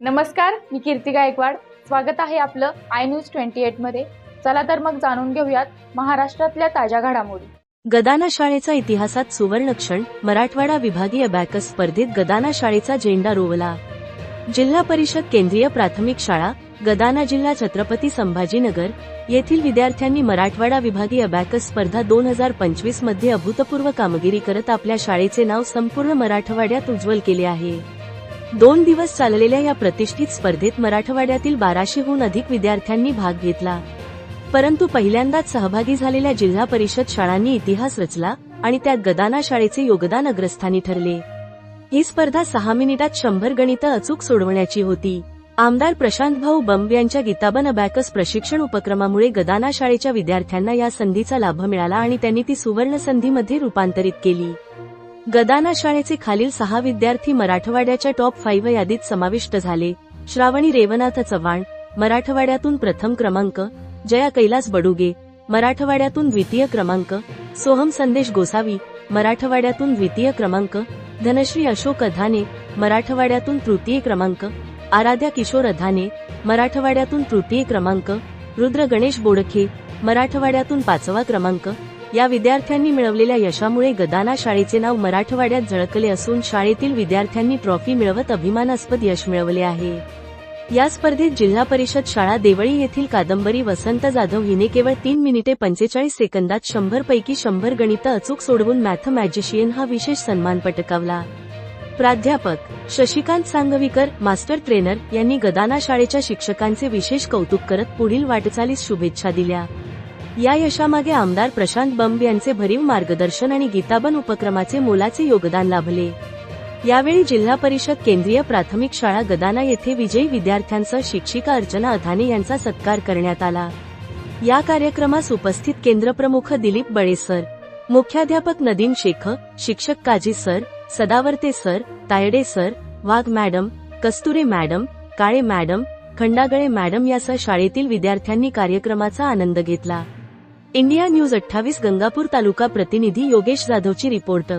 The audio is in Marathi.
नमस्कार मी कीर्ती गायकवाड. स्वागत आहे आपलं आय न्यूज ट्वेंटी एटमध्ये. चला तर मग जाणून घेऊयात महाराष्ट्रातल्या ताज्या घडामोडी. गदाना शाळेचा इतिहासात सुवर्णक्षण मराठवाडा विभागीय बॅकस स्पर्धेत गदाना शाळेचा झेंडा रोवला. जिल्हा परिषद केंद्रीय प्राथमिक शाळा गदाना जिल्हा छत्रपती संभाजीनगर येथील विद्यार्थ्यांनी मराठवाडा विभागीय बॅकस स्पर्धा दोन हजार पंचवीसमध्ये अभूतपूर्व कामगिरी करत आपल्या शाळेचे नाव संपूर्ण मराठवाड्यात उज्ज्वल केले आहे. दोन दिवस चाललेल्या या प्रतिष्ठित स्पर्धेत मराठवाड्यातील बाराशेहून अधिक विद्यार्थ्यांनी भाग घेतला. परंतु पहिल्यांदाच सहभागी झालेल्या जिल्हा परिषद शाळांनी इतिहास रचला आणि त्यात गदाना शाळेचे योगदान अग्रस्थानी ठरले. ही स्पर्धा सहा मिनिटात शंभर गणितं अचूक सोडवण्याची होती. आमदार प्रशांत भाऊ बंब यांच्या गीताबन अबॅकस प्रशिक्षण उपक्रमामुळे गदाना शाळेच्या विद्यार्थ्यांना या संधीचा लाभ मिळाला आणि त्यांनी ती सुवर्ण संधीमध्ये रूपांतरित केली. गदाना शाळेचे खालील सहा विद्यार्थी मराठवाड्याच्या टॉप फाईव्ह यादीत समाविष्ट झाले. श्रावणी रेवनाथ चव्हाण मराठवाड्यातून प्रथम क्रमांक जया कैलास बडुगे मराठवाड्यातून द्वितीय क्रमांक सोहम संदेश गोसावी मराठवाड्यातून द्वितीय क्रमांक धनश्री अशोक अधाने मराठवाड्यातून तृतीय क्रमांक आराध्या किशोर अधाने मराठवाड्यातून तृतीय क्रमांक रुद्र गणेश बोडखे मराठवाड्यातून पाचवा क्रमांक या विद्यार्थ्यांनी मिळवलेल्या यशामुळे गदाना शाळेचे नाव मराठवाड्यात झळकले असून शाळेतील विद्यार्थ्यांनी ट्रॉफी मिळवत अभिमानास्पद यश मिळवले आहे. या स्पर्धेत जिल्हा परिषद शाळा देवळी येथील कादंबरी वसंत जाधव हिने केवळ तीन मिनिटे पंचेचाळीस सेकंदात शंभर पैकी शंभर गणित अचूक सोडवून मॅथ मॅजिशियन हा विशेष सन्मान पटकावला. प्राध्यापक शशिकांत सांगवीकर मास्टर ट्रेनर यांनी गदाना शाळेच्या शिक्षकांचे विशेष कौतुक करत पुढील वाटचालीस शुभेच्छा दिल्या. या यशामागे आमदार प्रशांत बंब यांचे भरीव मार्गदर्शन आणि गीताबन उपक्रमाचे मोलाचे योगदान लाभले. यावेळी जिल्हा परिषद केंद्रीय प्राथमिक शाळा गदाना येथे विजयी विद्यार्थ्यांसह शिक्षिका अर्चना अधाने यांचा सत्कार करण्यात आला. या कार्यक्रमास उपस्थित केंद्रप्रमुख दिलीप बळे सर मुख्याध्यापक नदीम शेख शिक्षक Kazi sir Sadavarte sir Tayde sir Wagh madam Kasture madam Kale madam Khandagale madam यासह शाळेतील विद्यार्थ्यांनी कार्यक्रमाचा आनंद घेतला. इंडिया न्यूज अठ्ठावीस गंगापूर तालुका प्रतिनिधी योगेश जाधवची रिपोर्ट.